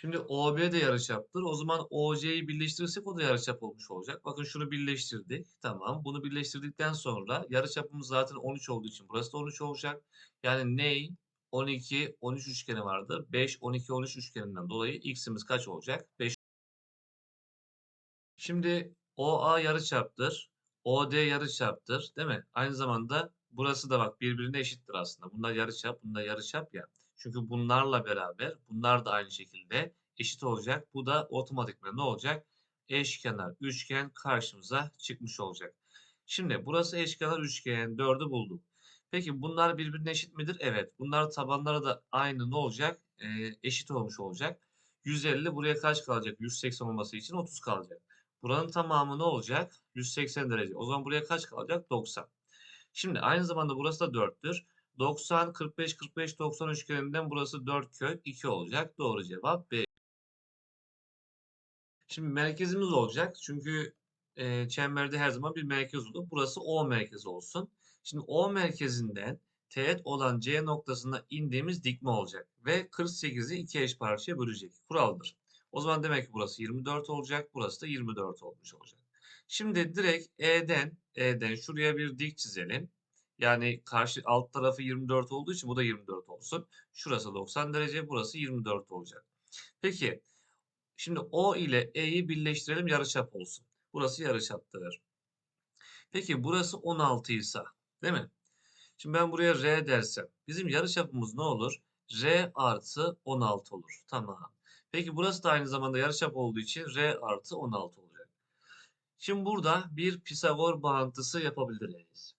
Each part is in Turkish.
Şimdi OB de yarıçaptır. O zaman OC'yi birleştirirsek o da yarıçap olmuş olacak. Bakın şunu birleştirdik. Tamam. Bunu birleştirdikten sonra yarıçapımız zaten 13 olduğu için burası da 13 olacak. Yani ney? 12, 13 üçgeni vardı. 5, 12, 13 üçgeninden dolayı x'imiz kaç olacak? 5. Şimdi OA yarıçaptır. OD yarıçaptır. Değil mi? Aynı zamanda burası da bak birbirine eşittir aslında. Bunlar yarıçap, bunlar yarıçap ya. Çünkü bunlarla beraber bunlar da aynı şekilde eşit olacak. Bu da otomatikman ne olacak? Eşkenar üçgen karşımıza çıkmış olacak. Şimdi burası eşkenar üçgen 4'ü bulduk. Peki bunlar birbirine eşit midir? Evet. Bunlar tabanları da aynı ne olacak? Ee, eşit olmuş olacak. 150 buraya kaç kalacak? 180 olması için 30 kalacak. Buranın tamamı ne olacak? 180 derece. O zaman buraya kaç kalacak? 90. Şimdi aynı zamanda burası da 4'tür. 90, 45, 45, 90 üçgeninden burası 4 kök 2 olacak. Doğru cevap B. Şimdi merkezimiz olacak. Çünkü e, çemberde her zaman bir merkez olur. Burası O merkezi olsun. Şimdi O merkezinden teğet olan C noktasına indiğimiz dikme olacak. Ve 48'i iki eş parçaya bölecek. Kuraldır. O zaman demek ki burası 24 olacak. Burası da 24 olmuş olacak. Şimdi direkt E'den, E'den şuraya bir dik çizelim. Yani karşı alt tarafı 24 olduğu için bu da 24 olsun. Şurası 90 derece, burası 24 olacak. Peki, şimdi O ile E'yi birleştirelim yarıçap olsun. Burası yarıçaptır. Peki burası 16 ise, değil mi? Şimdi ben buraya R dersem, bizim yarıçapımız ne olur? R artı 16 olur. Tamam. Peki burası da aynı zamanda yarıçap olduğu için R artı 16 olacak. Şimdi burada bir Pisagor bağıntısı yapabiliriz.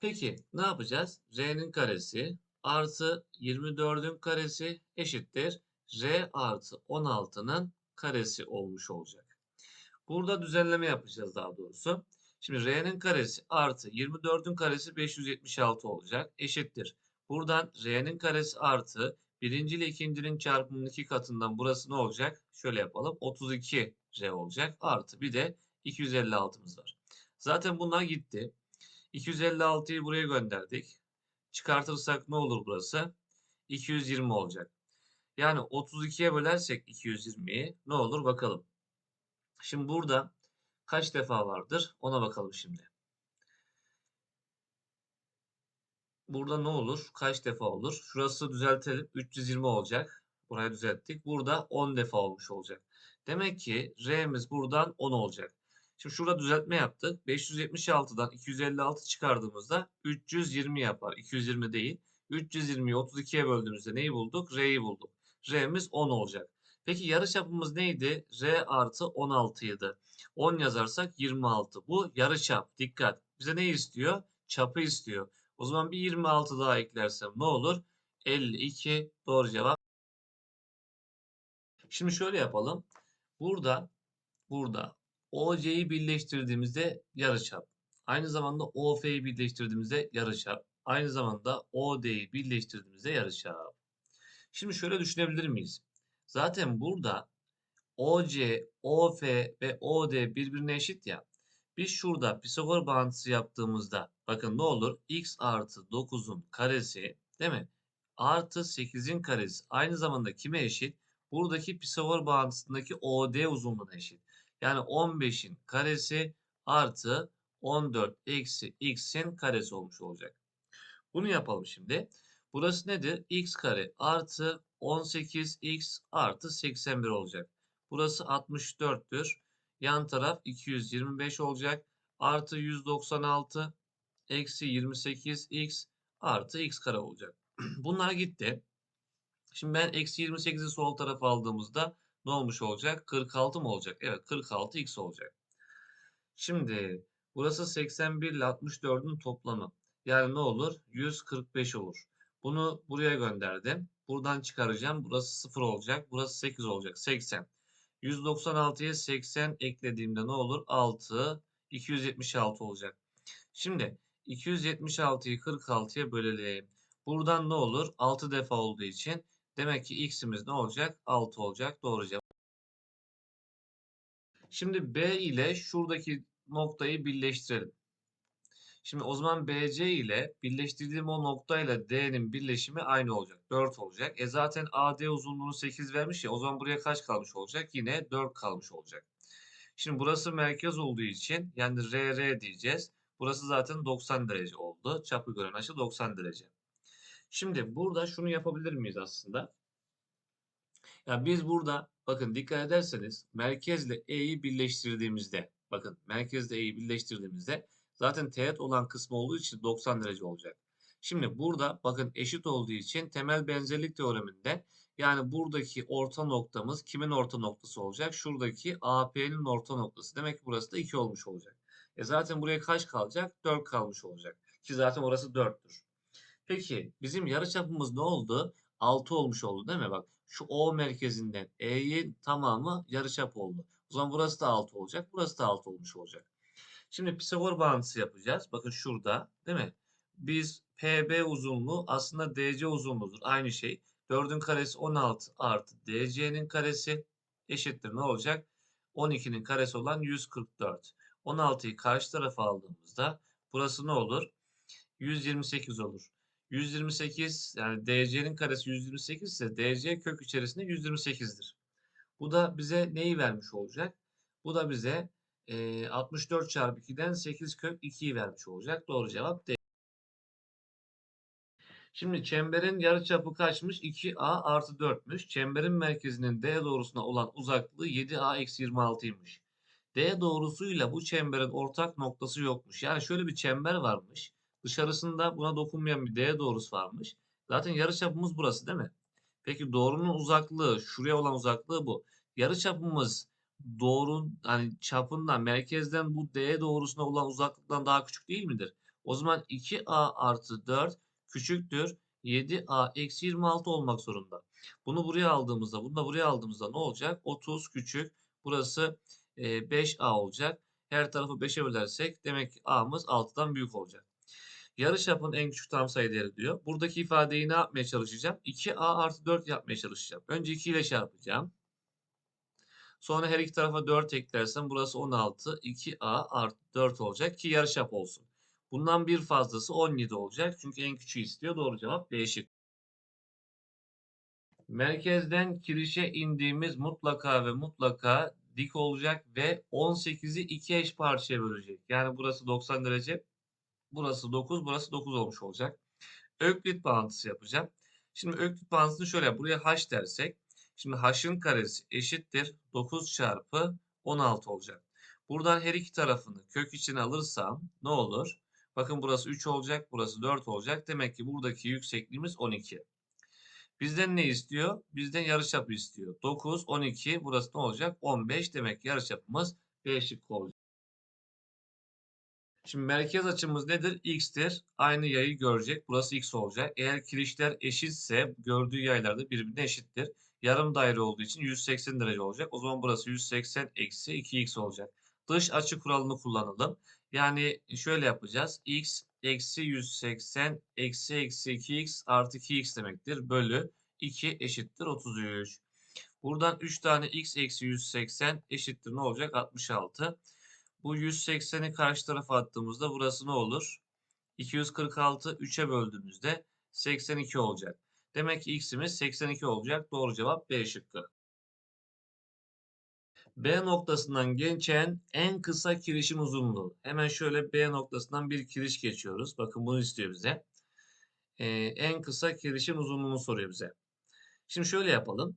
Peki ne yapacağız? R'nin karesi artı 24'ün karesi eşittir. R artı 16'nın karesi olmuş olacak. Burada düzenleme yapacağız daha doğrusu. Şimdi R'nin karesi artı 24'ün karesi 576 olacak. Eşittir. Buradan R'nin karesi artı birinci ile ikincinin çarpımının iki katından burası ne olacak? Şöyle yapalım. 32 R olacak. Artı bir de 256'mız var. Zaten bunlar gitti. 256'yı buraya gönderdik. Çıkartırsak ne olur burası? 220 olacak. Yani 32'ye bölersek 220'yi ne olur bakalım. Şimdi burada kaç defa vardır ona bakalım şimdi. Burada ne olur? Kaç defa olur? Şurası düzeltelim. 320 olacak. Burayı düzelttik. Burada 10 defa olmuş olacak. Demek ki R'miz buradan 10 olacak. Şimdi şurada düzeltme yaptık. 576'dan 256 çıkardığımızda 320 yapar. 220 değil. 320'yi 32'ye böldüğümüzde neyi bulduk? R'yi bulduk. R'miz 10 olacak. Peki yarıçapımız neydi? R artı 16 idi. 10 yazarsak 26. Bu yarıçap. Dikkat. Bize ne istiyor? Çapı istiyor. O zaman bir 26 daha eklersem ne olur? 52 doğru cevap. Şimdi şöyle yapalım. Burada burada OC'yi birleştirdiğimizde yarıçap. Aynı zamanda OF'yi birleştirdiğimizde yarıçap. Aynı zamanda OD'yi birleştirdiğimizde yarıçap. Şimdi şöyle düşünebilir miyiz? Zaten burada OC, OF ve OD birbirine eşit ya. Biz şurada Pisagor bağıntısı yaptığımızda bakın ne olur? X artı 9'un karesi değil mi? Artı 8'in karesi aynı zamanda kime eşit? Buradaki Pisagor bağıntısındaki OD uzunluğuna eşit. Yani 15'in karesi artı 14 eksi x'in karesi olmuş olacak. Bunu yapalım şimdi. Burası nedir? x kare artı 18x artı 81 olacak. Burası 64'tür. Yan taraf 225 olacak. Artı 196 eksi 28x artı x kare olacak. Bunlar gitti. Şimdi ben eksi 28'i sol tarafa aldığımızda ne olmuş olacak? 46 mı olacak? Evet 46 x olacak. Şimdi burası 81 ile 64'ün toplamı. Yani ne olur? 145 olur. Bunu buraya gönderdim. Buradan çıkaracağım. Burası 0 olacak. Burası 8 olacak. 80. 196'ya 80 eklediğimde ne olur? 6. 276 olacak. Şimdi 276'yı 46'ya bölelim. Buradan ne olur? 6 defa olduğu için demek ki x'imiz ne olacak? 6 olacak. Doğru cevap. Şimdi B ile şuradaki noktayı birleştirelim. Şimdi o zaman BC ile birleştirdiğim o noktayla D'nin birleşimi aynı olacak. 4 olacak. E zaten AD uzunluğunu 8 vermiş ya. O zaman buraya kaç kalmış olacak? Yine 4 kalmış olacak. Şimdi burası merkez olduğu için yani RR diyeceğiz. Burası zaten 90 derece oldu. Çapı gören açı 90 derece. Şimdi burada şunu yapabilir miyiz aslında? Ya biz burada bakın dikkat ederseniz merkezle E'yi birleştirdiğimizde bakın merkezle E'yi birleştirdiğimizde zaten teğet olan kısmı olduğu için 90 derece olacak. Şimdi burada bakın eşit olduğu için temel benzerlik teoreminde yani buradaki orta noktamız kimin orta noktası olacak? Şuradaki AP'nin orta noktası. Demek ki burası da 2 olmuş olacak. E zaten buraya kaç kalacak? 4 kalmış olacak. Ki zaten orası 4'tür. Peki bizim yarıçapımız ne oldu? 6 olmuş oldu değil mi? Bak şu O merkezinden E'nin tamamı yarıçap oldu. O zaman burası da 6 olacak. Burası da 6 olmuş olacak. Şimdi Pisagor bağıntısı yapacağız. Bakın şurada değil mi? Biz PB uzunluğu aslında DC uzunluğudur. Aynı şey. 4'ün karesi 16 artı DC'nin karesi eşittir ne olacak? 12'nin karesi olan 144. 16'yı karşı tarafa aldığımızda burası ne olur? 128 olur. 128 yani DC'nin karesi 128 ise DC kök içerisinde 128'dir. Bu da bize neyi vermiş olacak? Bu da bize e, 64 çarpı 2'den 8 kök 2'yi vermiş olacak. Doğru cevap D. Şimdi çemberin yarıçapı kaçmış? 2A artı 4'müş. Çemberin merkezinin D doğrusuna olan uzaklığı 7A eksi 26'ymış. D doğrusuyla bu çemberin ortak noktası yokmuş. Yani şöyle bir çember varmış. Dışarısında buna dokunmayan bir D doğrusu varmış. Zaten yarıçapımız burası değil mi? Peki doğrunun uzaklığı, şuraya olan uzaklığı bu. Yarıçapımız doğru hani çapından merkezden bu D doğrusuna olan uzaklıktan daha küçük değil midir? O zaman 2A artı 4 küçüktür 7A eksi 26 olmak zorunda. Bunu buraya aldığımızda, bunu da buraya aldığımızda ne olacak? 30 küçük. Burası 5A olacak. Her tarafı 5'e bölersek demek ki A'mız 6'dan büyük olacak. Yarıçapın en küçük tam sayı değeri diyor. Buradaki ifadeyi ne yapmaya çalışacağım? 2A artı 4 yapmaya çalışacağım. Önce 2 ile çarpacağım. Sonra her iki tarafa 4 eklersem burası 16. 2A artı 4 olacak ki yarıçap olsun. Bundan bir fazlası 17 olacak. Çünkü en küçüğü istiyor. Doğru cevap B şık. Merkezden kirişe indiğimiz mutlaka ve mutlaka dik olacak ve 18'i iki eş parçaya bölecek. Yani burası 90 derece. Burası 9, burası 9 olmuş olacak. Öklit bağıntısı yapacağım. Şimdi öklit bağıntısını şöyle. Buraya h dersek. Şimdi h'ın karesi eşittir 9 çarpı 16 olacak. Buradan her iki tarafını kök içine alırsam ne olur? Bakın burası 3 olacak, burası 4 olacak. Demek ki buradaki yüksekliğimiz 12. Bizden ne istiyor? Bizden yarıçapı istiyor. 9, 12, burası ne olacak? 15 demek ki yarıçapımız B şıkkı olacak. Şimdi merkez açımız nedir? X'tir. Aynı yayı görecek. Burası X olacak. Eğer kirişler eşitse gördüğü yaylar da birbirine eşittir. Yarım daire olduğu için 180 derece olacak. O zaman burası 180 eksi 2x olacak. Dış açı kuralını kullanalım. Yani şöyle yapacağız. x eksi 180 eksi eksi 2x artı 2x demektir. Bölü 2 eşittir 33. Buradan 3 tane x eksi 180 eşittir ne olacak? 66. Bu 180'i karşı tarafa attığımızda burası ne olur? 246 3'e böldüğümüzde 82 olacak. Demek ki x'imiz 82 olacak. Doğru cevap B şıkkı. B noktasından geçen en kısa kirişin uzunluğu. Hemen şöyle B noktasından bir kiriş geçiyoruz. Bakın bunu istiyor bize. Ee, en kısa kirişin uzunluğunu soruyor bize. Şimdi şöyle yapalım.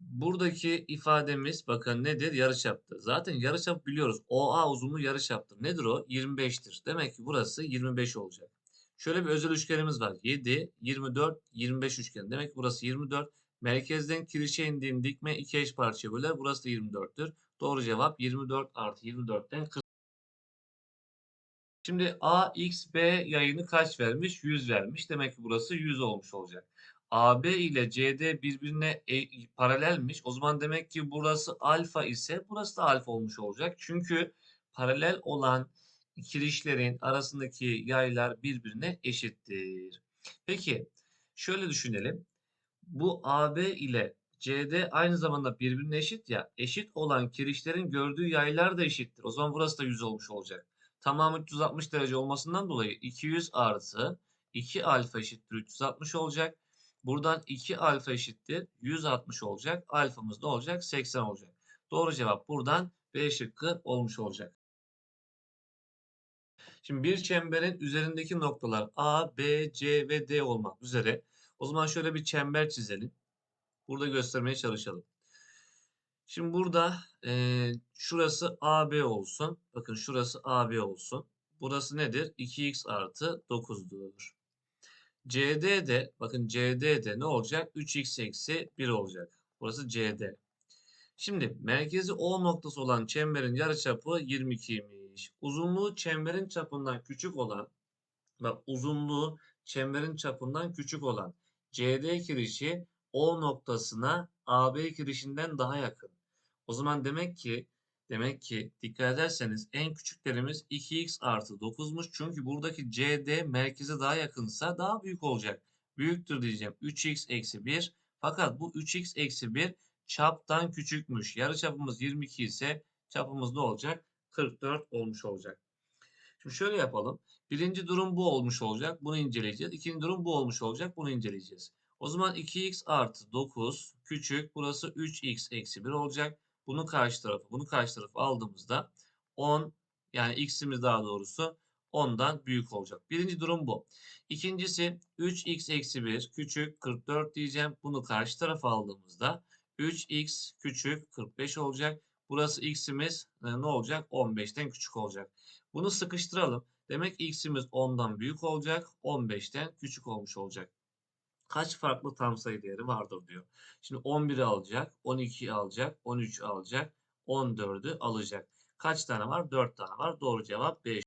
Buradaki ifademiz bakın nedir? Yarıçaptır. Zaten yarıçap biliyoruz. OA uzunluğu yarıçaptır. Nedir o? 25'tir. Demek ki burası 25 olacak. Şöyle bir özel üçgenimiz var. 7, 24, 25 üçgen. Demek ki burası 24. Merkezden kirişe indiğim dikme iki eş parçaya böler. Burası da 24'tür. Doğru cevap 24 artı 24'ten 40. Şimdi A, X, B yayını kaç vermiş? 100 vermiş. Demek ki burası 100 olmuş olacak. AB ile CD birbirine e, paralelmiş. O zaman demek ki burası alfa ise burası da alfa olmuş olacak. Çünkü paralel olan kirişlerin arasındaki yaylar birbirine eşittir. Peki şöyle düşünelim. Bu AB ile CD aynı zamanda birbirine eşit ya. Eşit olan kirişlerin gördüğü yaylar da eşittir. O zaman burası da 100 olmuş olacak. tamamı 360 derece olmasından dolayı 200 artı 2 alfa eşittir 360 olacak. Buradan 2 alfa eşittir 160 olacak. Alfamız ne olacak? 80 olacak. Doğru cevap buradan B şıkkı olmuş olacak. Şimdi bir çemberin üzerindeki noktalar A, B, C ve D olmak üzere. O zaman şöyle bir çember çizelim. Burada göstermeye çalışalım. Şimdi burada e, şurası AB olsun. Bakın şurası AB olsun. Burası nedir? 2x artı 9'dur. CD de bakın CD de ne olacak? 3x eksi 1 olacak. Burası CD. Şimdi merkezi O noktası olan çemberin yarıçapı 22'ymiş. Uzunluğu çemberin çapından küçük olan bak uzunluğu çemberin çapından küçük olan CD kirişi O noktasına AB kirişinden daha yakın. O zaman demek ki demek ki dikkat ederseniz en küçüklerimiz 2x artı 9'muş. Çünkü buradaki CD merkeze daha yakınsa daha büyük olacak. Büyüktür diyeceğim. 3x eksi 1. Fakat bu 3x eksi 1 çaptan küçükmüş. Yarı çapımız 22 ise çapımız ne olacak? 44 olmuş olacak. Şimdi şöyle yapalım. Birinci durum bu olmuş olacak. Bunu inceleyeceğiz. İkinci durum bu olmuş olacak. Bunu inceleyeceğiz. O zaman 2x artı 9 küçük. Burası 3x eksi 1 olacak. Bunu karşı tarafı, bunu karşı tarafı aldığımızda 10 yani x'imiz daha doğrusu 10'dan büyük olacak. Birinci durum bu. İkincisi 3x eksi 1 küçük 44 diyeceğim. Bunu karşı tarafa aldığımızda 3x küçük 45 olacak. Burası x'imiz e, ne olacak? 15'ten küçük olacak. Bunu sıkıştıralım. Demek x'imiz 10'dan büyük olacak. 15'ten küçük olmuş olacak. Kaç farklı tam sayı değeri vardır diyor. Şimdi 11'i alacak, 12'yi alacak, 13'ü alacak, 14'ü alacak. Kaç tane var? 4 tane var. Doğru cevap B.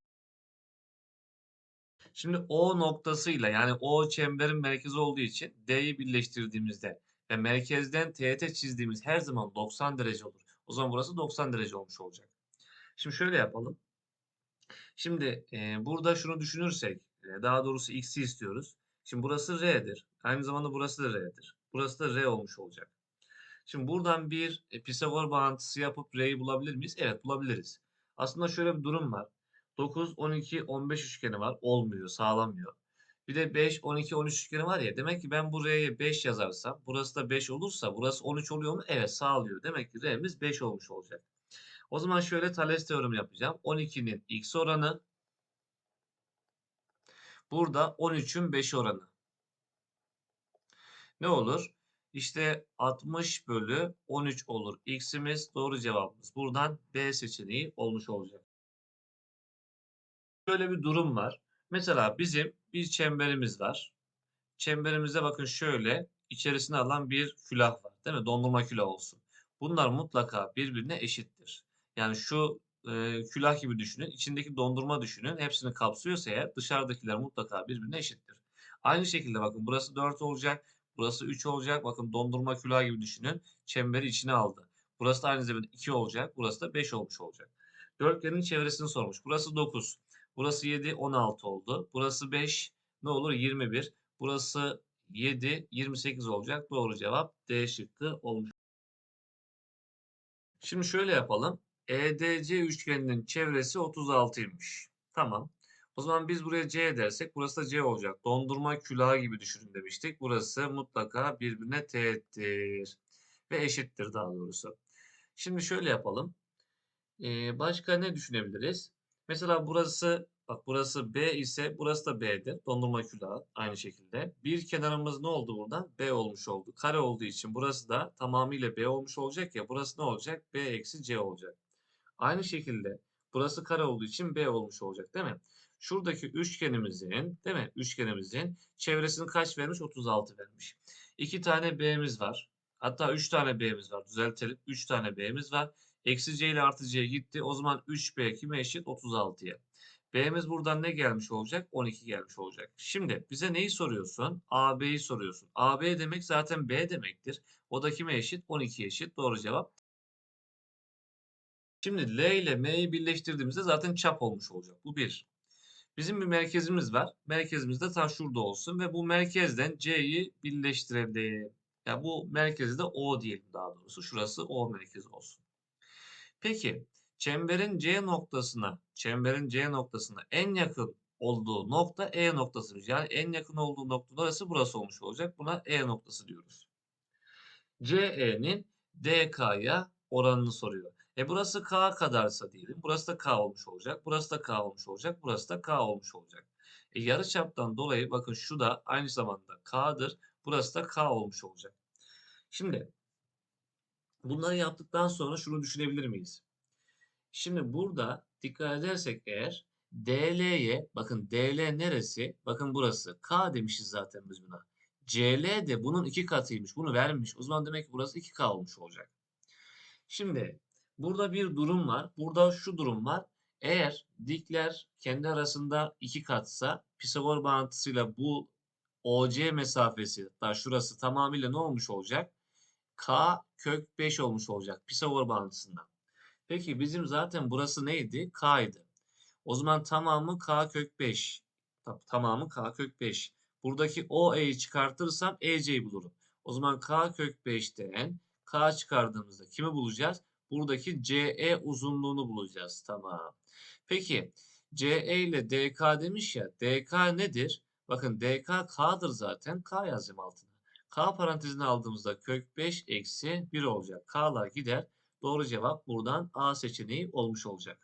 Şimdi O noktasıyla yani O çemberin merkezi olduğu için D'yi birleştirdiğimizde ve merkezden teğete çizdiğimiz her zaman 90 derece olur. O zaman burası 90 derece olmuş olacak. Şimdi şöyle yapalım. Şimdi e, burada şunu düşünürsek, e, daha doğrusu x'i istiyoruz. Şimdi burası R'dir. Aynı zamanda burası da R'dir. Burası da R olmuş olacak. Şimdi buradan bir e, Pisagor bağıntısı yapıp R'yi bulabilir miyiz? Evet bulabiliriz. Aslında şöyle bir durum var. 9, 12, 15 üçgeni var. Olmuyor, sağlamıyor. Bir de 5, 12, 13 üçgeni var ya. Demek ki ben bu R'ye 5 yazarsam, burası da 5 olursa burası 13 oluyor mu? Evet sağlıyor. Demek ki R'miz 5 olmuş olacak. O zaman şöyle Thales teoremi yapacağım. 12'nin x oranı burada 13'ün 5 oranı. Ne olur? İşte 60 bölü 13 olur. X'imiz doğru cevabımız. Buradan B seçeneği olmuş olacak. Şöyle bir durum var. Mesela bizim bir çemberimiz var. Çemberimizde bakın şöyle içerisine alan bir külah var. Değil mi? Dondurma külah olsun. Bunlar mutlaka birbirine eşittir. Yani şu e, külah gibi düşünün. içindeki dondurma düşünün. Hepsini kapsıyorsa eğer dışarıdakiler mutlaka birbirine eşittir. Aynı şekilde bakın burası 4 olacak. Burası 3 olacak. Bakın dondurma külah gibi düşünün. Çemberi içine aldı. Burası da aynı zamanda 2 olacak. Burası da 5 olmuş olacak. Dörtgenin çevresini sormuş. Burası 9. Burası 7, 16 oldu. Burası 5, ne olur? 21. Burası 7, 28 olacak. Doğru cevap D şıkkı olmuş. Şimdi şöyle yapalım. EDC üçgeninin çevresi 36'ymış. Tamam. O zaman biz buraya C dersek burası da C olacak. Dondurma külahı gibi düşünün demiştik. Burası mutlaka birbirine teğettir. Ve eşittir daha doğrusu. Şimdi şöyle yapalım. Ee, başka ne düşünebiliriz? Mesela burası bak burası B ise burası da B'dir. Dondurma külahı aynı şekilde. Bir kenarımız ne oldu burada? B olmuş oldu. Kare olduğu için burası da tamamıyla B olmuş olacak ya. Burası ne olacak? B eksi C olacak. Aynı şekilde burası kare olduğu için B olmuş olacak değil mi? Şuradaki üçgenimizin değil mi? Üçgenimizin çevresini kaç vermiş? 36 vermiş. İki tane B'miz var. Hatta 3 tane B'miz var. Düzeltelim. 3 tane B'miz var. Eksi C ile artı C gitti. O zaman 3B kime eşit? 36'ya. B'miz buradan ne gelmiş olacak? 12 gelmiş olacak. Şimdi bize neyi soruyorsun? AB'yi soruyorsun. AB demek zaten B demektir. O da kime eşit? 12 eşit. Doğru cevap. Şimdi L ile M'yi birleştirdiğimizde zaten çap olmuş olacak. Bu bir. Bizim bir merkezimiz var. Merkezimiz de tam şurada olsun ve bu merkezden C'yi birleştirelim. Yani bu merkezi de O diyelim daha doğrusu. Şurası O merkezi olsun. Peki çemberin C noktasına, çemberin C noktasına en yakın olduğu nokta E noktasıdır. Yani en yakın olduğu nokta neresi? Burası olmuş olacak. Buna E noktası diyoruz. CE'nin DK'ya oranını soruyor. E burası K kadarsa diyelim. Burası da K olmuş olacak. Burası da K olmuş olacak. Burası da K olmuş olacak. E yarıçaptan dolayı bakın şu da aynı zamanda K'dır. Burası da K olmuş olacak. Şimdi bunları yaptıktan sonra şunu düşünebilir miyiz? Şimdi burada dikkat edersek eğer DL'ye bakın DL neresi? Bakın burası. K demişiz zaten biz buna. CL de bunun iki katıymış. Bunu vermiş. O zaman demek ki burası 2K olmuş olacak. Şimdi burada bir durum var. Burada şu durum var. Eğer dikler kendi arasında iki katsa Pisagor bağıntısıyla bu OC mesafesi hatta şurası tamamıyla ne olmuş olacak? K kök 5 olmuş olacak Pisagor bağıntısından. Peki bizim zaten burası neydi? K'ydı. O zaman tamamı K kök 5. Tamamı K kök 5. Buradaki OE'yi çıkartırsam EC'yi bulurum. O zaman K kök 5'ten K çıkardığımızda kimi bulacağız? Buradaki CE uzunluğunu bulacağız. Tamam. Peki CE ile DK demiş ya. DK nedir? Bakın DK K'dır zaten. K yazacağım altına. K parantezine aldığımızda kök 5 eksi 1 olacak. K'lar gider. Doğru cevap buradan A seçeneği olmuş olacak.